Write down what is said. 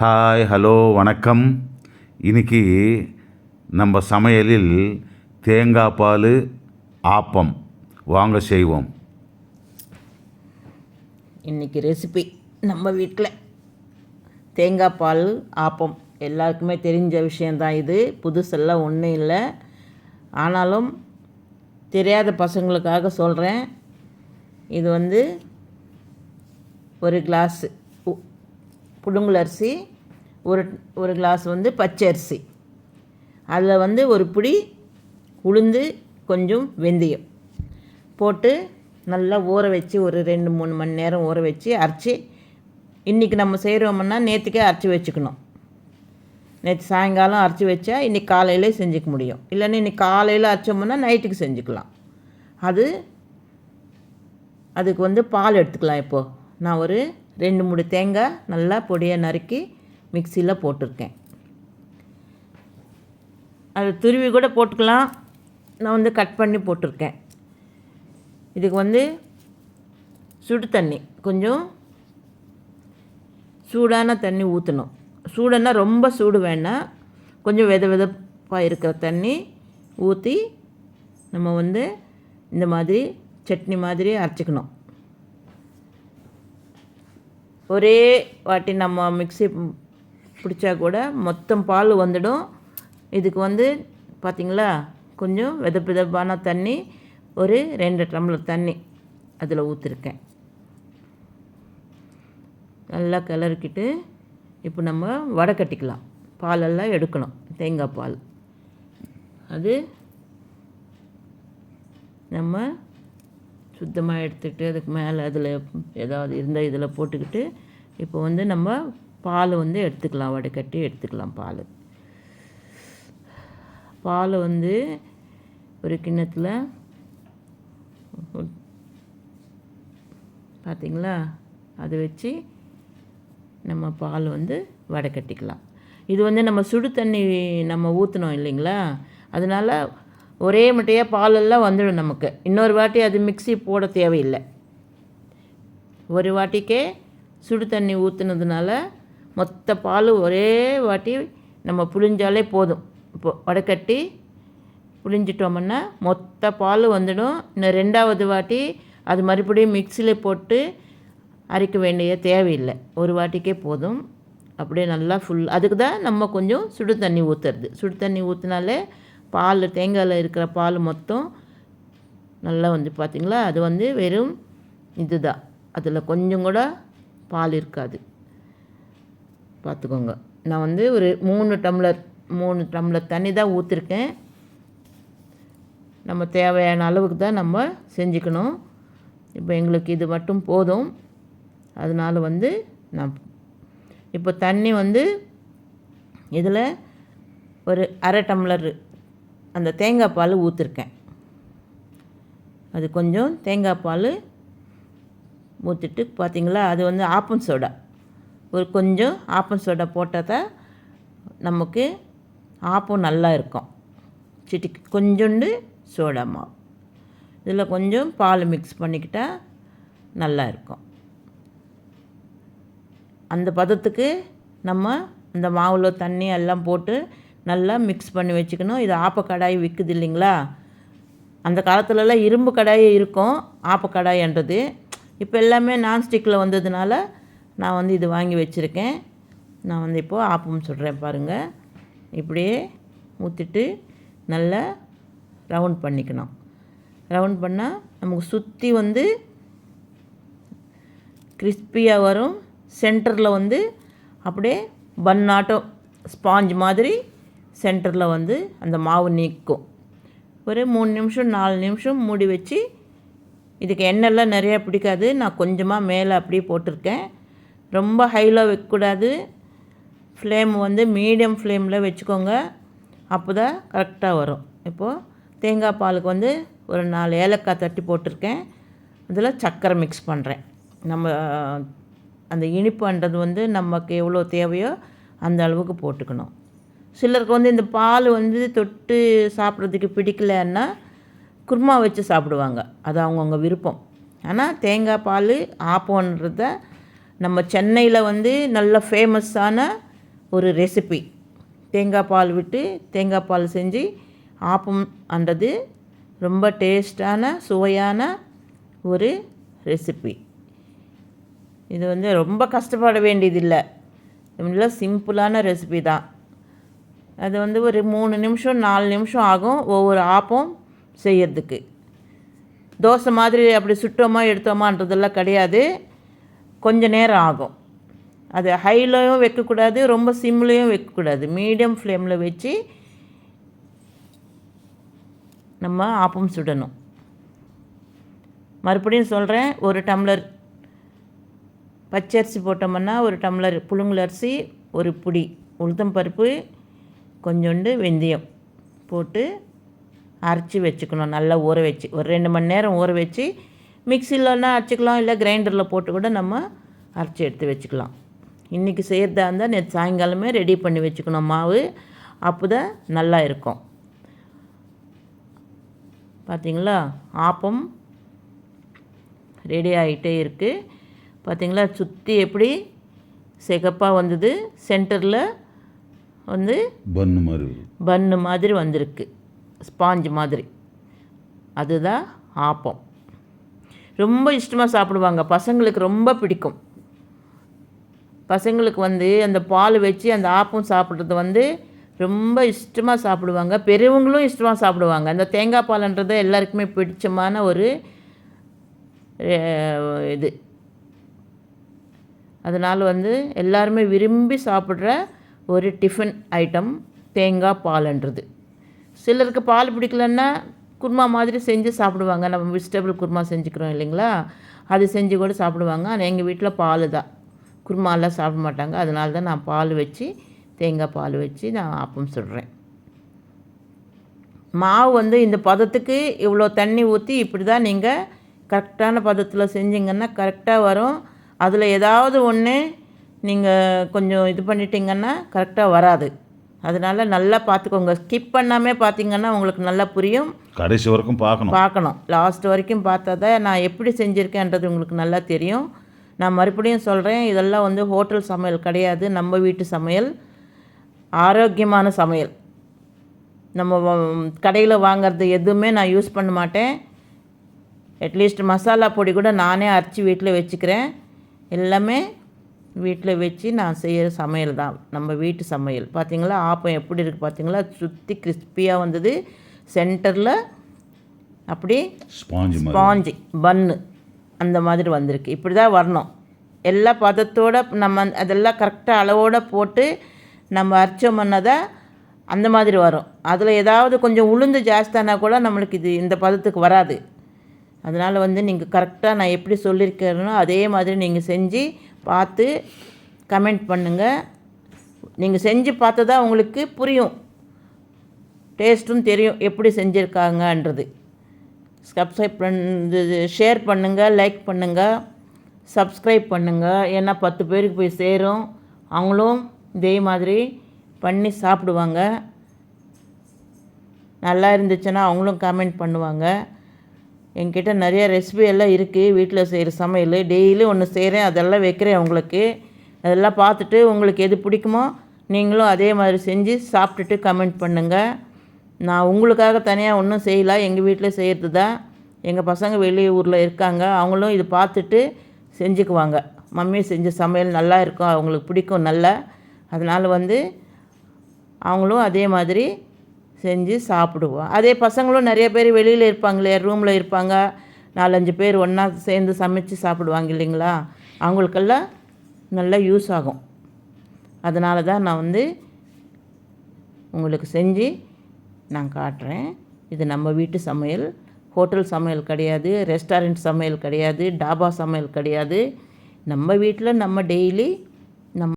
Hi hello வணக்கம். இன்னைக்கு நம்ம சமையலில் தேங்காய் பால் ஆப்பம். வாங்க செய்வோம். இன்றைக்கி ரெசிபி நம்ம வீட்டில் தேங்காய் பால் ஆப்பம். எல்லாருக்குமே தெரிஞ்ச விஷயந்தான் இது. புதுசெல்லாம் ஒன்றும் இல்லை. ஆனாலும் தெரியாத பசங்களுக்காக சொல்கிறேன் இது வந்து ஒரு கிளாஸு புடுங்கல் அரிசி ஒரு ஒரு கிளாஸ் வந்து பச்சை அரிசி. அதில் வந்து ஒரு பிடி உளுந்து கொஞ்சம் வெந்தயம் போட்டு நல்லா ஊற வச்சு ஒரு ரெண்டு மூணு மணி நேரம் ஊற வச்சு அரைச்சி இன்றைக்கி நம்ம செய்கிறோம்னா நேற்றுக்கே அரைச்சி வச்சுக்கணும். நேற்று சாயங்காலம் அரைச்சி வச்சா இன்றைக்கி காலையிலே செஞ்சுக்க முடியும். இல்லைன்னா இன்றைக்கி காலையில் அரைச்சோம்னா நைட்டுக்கு செஞ்சுக்கலாம். அது அதுக்கு வந்து பால் எடுத்துக்கலாம் இப்போது நான் ஒரு ரெண்டு மூணு தேங்காய் நல்லா பொடியாக நறுக்கி மிக்சியில் போட்டிருக்கேன். அது துருவி கூட போட்டுக்கலாம். நான் வந்து கட் பண்ணி போட்டிருக்கேன். இதுக்கு வந்து சுடு தண்ணி. கொஞ்சம் சூடான தண்ணி ஊற்றணும் சூடுன்னா ரொம்ப சூடு வேணாம் கொஞ்சம் வெத வெதப்பாக இருக்கிற தண்ணி ஊற்றி நம்ம வந்து இந்த மாதிரி சட்னி மாதிரி அரைச்சிக்கணும். ஒரே வாட்டி நம்ம மிக்ஸி பிடிச்சா கூட மொத்தம் பால் வந்துடும். இதுக்கு வந்து பார்த்திங்களா கொஞ்சம் வெத வெதப்பான தண்ணி ஒரு ரெண்டு டம்ளர் தண்ணி அதில் ஊற்றிருக்கேன் நல்லா கிளறிக்கிட்டு இப்போ நம்ம வடை கட்டிக்கலாம். பாலெல்லாம் எடுக்கணும் தேங்காய் பால். அது நம்ம சுத்தமாக எடுத்துக்கிட்டு அதுக்கு மேலே அதில் ஏதாவது இருந்தால் இதில் போட்டுக்கிட்டு இப்போ வந்து நம்ம பால் வந்து எடுத்துக்கலாம். வடைக்கட்டி எடுத்துக்கலாம் பால். பால் வந்து ஒரு கிண்ணத்தில் பார்த்திங்களா அதை வச்சு நம்ம பால் வந்து வடை கட்டிக்கலாம் இது வந்து நம்ம சுடு தண்ணி நம்ம ஊற்றினோம் இல்லைங்களா? அதனால் ஒரே முட்டையாக பாலெல்லாம் வந்துடும் நமக்கு. இன்னொரு வாட்டி அது மிக்ஸி போட தேவையில்லை. ஒரு வாட்டிக்கே சுடு தண்ணி ஊற்றுனதுனால மொத்த பால் ஒரே வாட்டி நம்ம புழிஞ்சாலே போதும். இப்போ வடக்கட்டி புழிஞ்சிட்டோம்னா மொத்த பால் வந்துடும். இன்னும் ரெண்டாவது வாட்டி அது மறுபடியும் மிக்சியில் போட்டு அரைக்க வேண்டிய தேவையில்லை. ஒரு வாட்டிக்கே போதும். அப்படியே நல்லா ஃபுல் அதுக்கு தான் நம்ம கொஞ்சம் சுடு தண்ணி ஊற்றுறது சுடு தண்ணி ஊற்றினாலே பால் தேங்காயில் இருக்கிற பால் மொத்தம் நல்லா வந்து பார்த்திங்களா அது வந்து வெறும் இதுதான். அதில் கொஞ்சம் கூட பால் இருக்காது. பார்த்துக்கோங்க நான் வந்து ஒரு மூணு டம்ளர் மூணு டம்ளர் தண்ணி தான் ஊற்றிருக்கேன் நம்ம தேவையான அளவுக்கு தான் நம்ம செஞ்சுக்கணும். இப்போ எங்களுக்கு இது மட்டும் போதும். அதனால் வந்து நான் இப்போ தண்ணி வந்து இதில் ஒரு அரை டம்ளர் அந்த தேங்காய் பால் ஊற்றிருக்கேன் அது கொஞ்சம் தேங்காய் பால் ஊற்றிட்டு பார்த்தீங்களா அது வந்து ஆப்பம் சோடா. ஒரு கொஞ்சம் ஆப்பம் சோடா போட்டால் தான் நமக்கு ஆப்பம் நல்லா இருக்கும். சிட்டி கொஞ்சோண்டு சோடா மாவு. இதில் கொஞ்சம் பால் மிக்ஸ் பண்ணிக்கிட்டால் நல்லா இருக்கும். அந்த பதத்துக்கு நம்ம அந்த மாவில் தண்ணி எல்லாம் போட்டு நல்லா மிக்ஸ் பண்ணி வச்சுக்கணும். இது ஆப்ப கடாய் விற்குது இல்லைங்களா? அந்த காலத்துலலாம் இரும்பு கடாய் இருக்கும். ஆப்ப கடாயன்றது. இப்போ எல்லாமே நான்ஸ்டிக்கில் வந்ததுனால நான் வந்து இது வாங்கி வச்சுருக்கேன். நான் வந்து இப்போது ஆப்பம் சொல்கிறேன் பாருங்கள் இப்படியே ஊற்றிட்டு நல்லா ரவுண்ட் பண்ணிக்கணும். ரவுண்ட் பண்ணால் நமக்கு சுற்றி வந்து கிறிஸ்பியாக வரும். சென்டரில் வந்து அப்படியே பன்னாட்டம் ஸ்பாஞ்ச் மாதிரி சென்டரில் வந்து அந்த மாவு நீக்கும். ஒரு மூணு நிமிஷம் நாலு நிமிஷம் மூடி வச்சு இதுக்கு எண்ணெய்லாம் நிறையா பிடிக்காது. நான் கொஞ்சமாக மேலே அப்படியே போட்டிருக்கேன். ரொம்ப ஹையில் வைக்கக்கூடாது. ஃப்ளேம் வந்து மீடியம் ஃப்ளேமில் வச்சுக்கோங்க. அப்போ தான் கரெக்டாக வரும். இப்போது தேங்காய் பாலுக்கு வந்து ஒரு நாலு ஏலக்காய் தட்டி போட்டிருக்கேன். அதில் சர்க்கரை மிக்ஸ் பண்ணுறேன் நம்ம அந்த இனிப்புன்றது வந்து நமக்கு எவ்வளோ தேவையோ அந்த அளவுக்கு போட்டுக்கணும். சிலருக்கு வந்து இந்த பால் வந்து தொட்டு சாப்பிட்றதுக்கு பிடிக்கலன்னா குருமா வச்சு சாப்பிடுவாங்க. அது அவங்கவுங்க விருப்பம். ஆனால் தேங்காய் பால் ஆப்போன்றத நம்ம சென்னையில் வந்து நல்ல ஃபேமஸான ஒரு ரெசிபி. தேங்காய் பால் விட்டு தேங்காய் பால் செஞ்சு ஆப்பம் அன்றது ரொம்ப டேஸ்டான சுவையான ஒரு ரெசிபி. இது வந்து ரொம்ப கஷ்டப்பட வேண்டியதில்லை. நல்லா சிம்பிளான ரெசிபி தான். அது வந்து ஒரு மூணு நிமிஷம் நாலு நிமிஷம் ஆகும் ஒவ்வொரு ஆப்பம் செய்யறதுக்கு. தோசை மாதிரி அப்படி சுட்டோமா எடுத்தோமான்றதெல்லாம் கிடையாது. கொஞ்ச நேரம் ஆகும். அது ஹைலையும் வைக்கக்கூடாது ரொம்ப சிம்லேயும் வைக்கக்கூடாது. மீடியம் ஃப்ளேமில் வச்சு நம்ம ஆப்பம் சுடணும். மறுபடியும் சொல்கிறேன் ஒரு டம்ளர் பச்சரிசி போட்டோம்னா ஒரு டம்ளர் புழுங்கல் அரிசி ஒரு புடி உளுத்தம் பருப்பு கொஞ்சோண்டு வெந்தயம் போட்டு அரைச்சி வச்சுக்கணும் நல்லா ஊற வச்சு. ஒரு ரெண்டு மணி நேரம் ஊற வச்சு மிக்சிலன்னா அரைச்சிக்கலாம் இல்லை கிரைண்டரில் போட்டு கூட நம்ம அரைச்சி எடுத்து வச்சுக்கலாம். இன்றைக்கி செய்கிறதா இருந்தால் நேற்று சாயங்காலமே ரெடி பண்ணி வச்சுக்கணும். மாவு அப்போ தான் நல்லா இருக்கும். பார்த்தீங்களா ஆப்பம் ரெடி ஆகிட்டே இருக்குது பார்த்தீங்களா சுற்றி எப்படி சிகப்பாக வந்தது? சென்டரில் வந்து பன்னு மாதிரி. பன்னு மாதிரி வந்திருக்கு. ஸ்பாஞ்ச் மாதிரி. அதுதான் ஆப்பம். ரொம்ப இஷ்டமாக சாப்பிடுவாங்க. பசங்களுக்கு ரொம்ப பிடிக்கும். பசங்களுக்கு வந்து அந்த பால் வச்சு அந்த ஆப்பம் சாப்பிட்றது வந்து ரொம்ப இஷ்டமாக சாப்பிடுவாங்க. பெரியவங்களும் இஷ்டமாக சாப்பிடுவாங்க. அந்த தேங்காய் பால்ன்றது எல்லாருக்குமே பிடிச்சமான ஒரு இது. அதனால் வந்து எல்லாருமே விரும்பி சாப்பிட்ற ஒரு டிஃபன் ஐட்டம் தேங்காய் பால்ன்றது. சிலருக்கு பால் பிடிக்கலன்னா குருமா மாதிரி செஞ்சு சாப்பிடுவாங்க. நம்ம வெஜிடபிள் குருமா செஞ்சுக்கிறோம் இல்லைங்களா? அது செஞ்சு கூட சாப்பிடுவாங்க. ஆனால் எங்கள் வீட்டில் பால் தான். குருமாலாம் சாப்பிட மாட்டாங்க. அதனால தான் நான் பால் வச்சு தேங்காய் பால் வச்சு நான் ஆப்பம் சுடுறேன். மாவு வந்து இந்த பதத்துக்கு இவ்வளோ தண்ணி ஊற்றி இப்படி தான் நீங்கள் கரெக்டான பதத்தில் செஞ்சீங்கன்னா கரெக்டாக வரும். அதில் ஏதாவது ஒன்று நீங்கள் கொஞ்சம் இது பண்ணிட்டீங்கன்னா கரெக்டாக வராது. அதனால் நல்லா பார்த்துக்கோங்க ஸ்கிப் பண்ணாமல் பார்த்தீங்கன்னா உங்களுக்கு நல்லா புரியும். கடைசி வரைக்கும் பார்க்கணும் பார்க்கணும் லாஸ்ட் வரைக்கும் பார்த்தா தான் நான் எப்படி செஞ்சுருக்கேன்றது உங்களுக்கு நல்லா தெரியும். நான் மறுபடியும் சொல்கிறேன் இதெல்லாம் வந்து ஹோட்டல் சமையல் கிடையாது. நம்ம வீட்டு சமையல். ஆரோக்கியமான சமையல். நம்ம கடையில் வாங்குறது எதுவுமே நான் யூஸ் பண்ண மாட்டேன். அட்லீஸ்ட் மசாலா பொடி கூட நானே அரைச்சி வீட்டில் வச்சுக்கிறேன். எல்லாமே வீட்டில் வச்சு நான் செய்கிற சமையல் தான். நம்ம வீட்டு சமையல். பார்த்தீங்களா? ஆப்பம் எப்படி இருக்குது பார்த்தீங்களா? சுற்றி கிறிஸ்பியாக வந்தது. சென்டரில் அப்படி ஸ்பாஞ்சு ஸ்பாஞ்சு பன்னு அந்த மாதிரி வந்திருக்கு. இப்படி தான் வரணும். எல்லா பதத்தோட நம்ம அதெல்லாம் கரெக்டாக அளவோட போட்டு நம்ம அரைச்சோம்னா தான் அந்த மாதிரி வரும். அதில் ஏதாவது கொஞ்சம் உளுந்து ஜாஸ்தியானா கூட நம்மளுக்கு இது இந்த பதத்துக்கு வராது. அதனால் வந்து நீங்கள் கரெக்டாக நான் எப்படி சொல்லியிருக்கேனோ அதே மாதிரி நீங்கள் செஞ்சு பார்த்து கமெண்ட் பண்ணுங்கள் நீங்கள் செஞ்சு பார்த்ததா உங்களுக்கு புரியும். டேஸ்ட்டும் தெரியும் எப்படி செஞ்சுருக்காங்கன்றது. சப்ஸ்கிரைப் பண்ணு ஷேர் பண்ணுங்கள் லைக் பண்ணுங்கள் சப்ஸ்கிரைப் பண்ணுங்கள் ஏன்னா பத்து பேருக்கு போய் சேரும். அவங்களும் இதே மாதிரி பண்ணி சாப்பிடுவாங்க. நல்லா இருந்துச்சுன்னா அவங்களும் கமெண்ட் பண்ணுவாங்க. என்கிட்ட நிறைய ரெசிபி எல்லாம் இருக்குது வீட்டில் செய்கிற சமையல். டெய்லி ஒன்று செய்கிறேன் அதெல்லாம் வைக்கிறேன் உங்களுக்கு. அதெல்லாம் பார்த்துட்டு உங்களுக்கு எது பிடிக்குமோ நீங்களும் அதே மாதிரி செஞ்சு சாப்பிட்டுட்டு கமெண்ட் பண்ணுங்கள் நான் உங்களுக்காக தனியாக ஒன்றும் செய்யல. எங்கள் வீட்டில் செய்கிறது தான் எங்கள் பசங்க வெளியூரில் இருக்காங்க. அவங்களும் இது பார்த்துட்டு செஞ்சுக்குவாங்க. மம்மி செஞ்ச சமையல் நல்லா இருக்கும். அவங்களுக்கு பிடிக்கும் நல்லா. அதனால் வந்து அவங்களும் அதே மாதிரி செஞ்சு சாப்பிடுவோம். அதே பசங்களும் நிறைய பேர் வெளியில் இருப்பாங்களே ரூமில் இருப்பாங்க. நாலஞ்சு பேர் ஒன்றா சேர்ந்து சமைச்சு சாப்பிடுவாங்க இல்லைங்களா? அவங்களுக்கெல்லாம் நல்லா யூஸ் ஆகும். அதனால தான் நான் வந்து உங்களுக்கு செஞ்சு நான் காட்டுறேன். இது நம்ம வீட்டு சமையல். ஹோட்டல் சமையல் கிடையாது ரெஸ்டாரண்ட் சமையல் கிடையாது டாபா சமையல் கிடையாது. நம்ம வீட்டில் நம்ம டெய்லி